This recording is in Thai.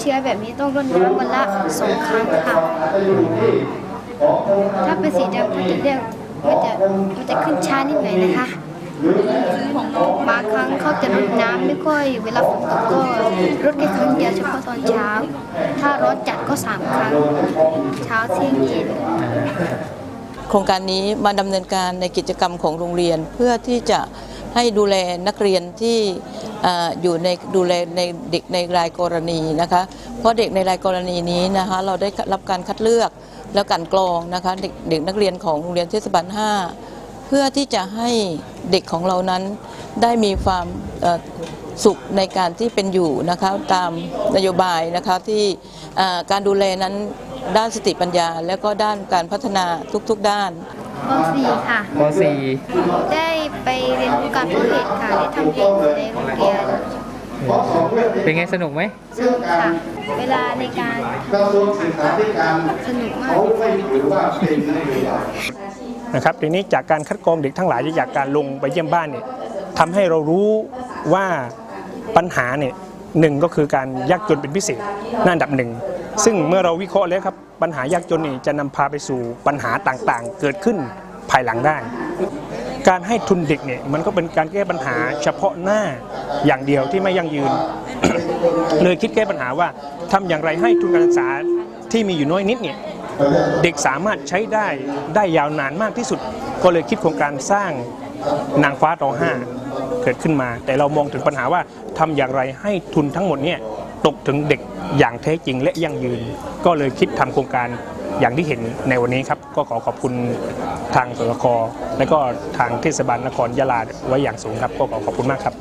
เชื้อแบบนี้ต้องรดน้ำวันละสองครั้งค่ะ ถ้าเป็นสีดำก็จะเรียกมันจะมันจะขึ้นช้านิดหน่อยนะคะบางครั้งเขาจะรดน้ำไม่ค่อยเวลาฝนตกก็รดแค่ครั้งเดียวเฉพาะตอนเช้า ถ้าร้อนจัดก็สามครั้ง เช้าเที่ยงเย็นโครงการนี้มาดำเนินการในกิจกรรมของโรงเรียนเพื่อที่จะ ให้ดูแลนักเรียนที่อยู่ในดูแลในเด็กในรายกรณีนะคะ เพราะเด็กในรายกรณีนี้นะคะเราได้รับการคัดเลือกแล้วกันกรองนะคะเด็กเด็กนักเรียนของโรงเรียนเทศบาล 5 เพื่อที่จะให้เด็กของเรานั้นได้มีความสุขในการที่เป็นอยู่นะคะตามนโยบายนะคะที่การดูแลนั้นด้านสติปัญญา และก็ด้านการพัฒนาทุกๆด้าน ป .4 ค่ะมได้ไปเรียนรู้การเพาะเห็ดค่ะ ได้ทำเองในโรงเรียน .4 เป็นไงสนุกไหมสนุกค่ะ เวลาในการกระทรวงศึกษาธิการสนุกมาก เขาไม่ถือว่าเป็นนโยบาย นะครับทีนี้จากการคัดกรองเด็กทั้งหลายจากการลงไปเยี่ยมบ้านเนี่ยทำให้เรารู้ว่าปัญหาเนี่ยหนึ่งก็คือการยากจนเป็นพิเศษนั่นอันดับหนึ่ง ซึ่งเมื่อเราวิเคราะห์แล้วครับปัญหายากจนนี่จะนำพาไปสู่ปัญหาต่างๆ เกิดขึ้นภายหลังได้ การให้ทุนเด็กเนี่ยมันก็เป็นการแก้ปัญหาเฉพาะหน้าอย่างเดียวที่ไม่ยั่งยืน เลยคิดแก้ปัญหาว่าทำอย่างไรให้ทุนการศึกษาที่มีอยู่น้อยนิดเนี่ยเด็กสามารถใช้ได้ได้ยาวนานมากที่สุด ก็เลยคิดโครงการสร้างนางฟ้าตอห้าเกิดขึ้นมา แต่เรามองถึงปัญหาว่าทำอย่างไรให้ทุนทั้งหมดเนี่ย ตกถึงเด็กอย่างแท้จริงและยั่งยืน ก็เลยคิดทำโครงการอย่างที่เห็นในวันนี้ครับ ก็ขอขอบคุณทางสสคและก็ทางเทศบาลนครยะลาไว้อย่างสูงครับ ก็ขอขอบคุณมากครับ